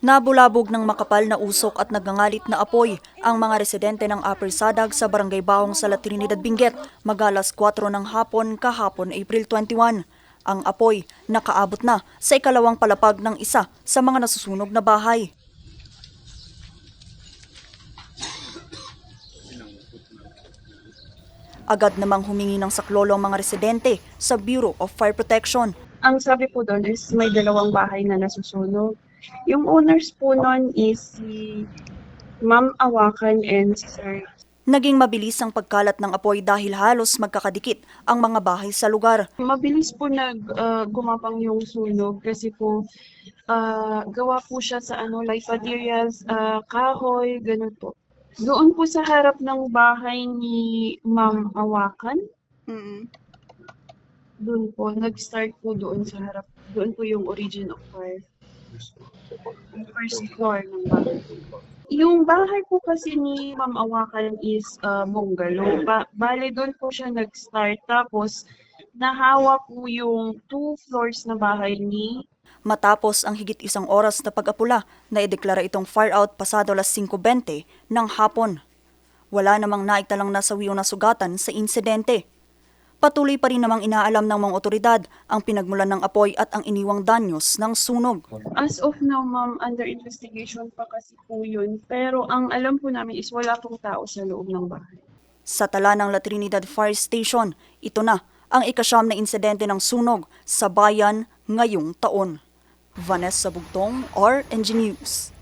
Nabulabog ng makapal na usok at nagangalit na apoy ang mga residente ng Upper Sadag sa Barangay Baong sa La Trinidad Benguet magalas 4 ng hapon kahapon April 21. Ang apoy nakaabot na sa ikalawang palapag ng isa sa mga nasusunog na bahay. Agad namang humingi ng saklolo ang mga residente sa Bureau of Fire Protection Ang sabi po doon is may dalawang bahay na nasusunog. Yung owners po noon is si Ma'am Awakan and si Sir. Naging mabilis ang pagkalat ng apoy dahil halos magkakadikit ang mga bahay sa lugar. Mabilis po nag ah, gumapang yung sunog kasi po ah, gawa po siya sa ano light materials, ah, kahoy, ganun po. Doon po sa harap ng bahay ni Ma'am Awakan, doon po, nag-start po doon sa harap. Doon po yung origin of fire. Yung first floor ng bahay. Yung bahay po kasi ni Ma'am Awakan is uh, bungalow. Ba bale, doon po siya nag-start. Tapos, nahawa po yung two floors na bahay ni Matapos ang higit isang oras na pag-apula, naideklara itong fire out pasado alas 5.20 ng hapon. Wala namang naitalang nasawi o nasugatan sa insidente. Patuloy pa rin namang inaalam ng mga otoridad ang pinagmulan ng apoy at ang iniwang danyos ng sunog. As of now, ma'am, under investigation pa kasi po yun. Pero ang alam po namin is wala pong tao sa loob ng bahay. Sa tala ng La Trinidad Fire Station, ito na ang ikasyam na insidente ng sunog sa bayan ngayong taon. Vanessa Bugtong, RNG News.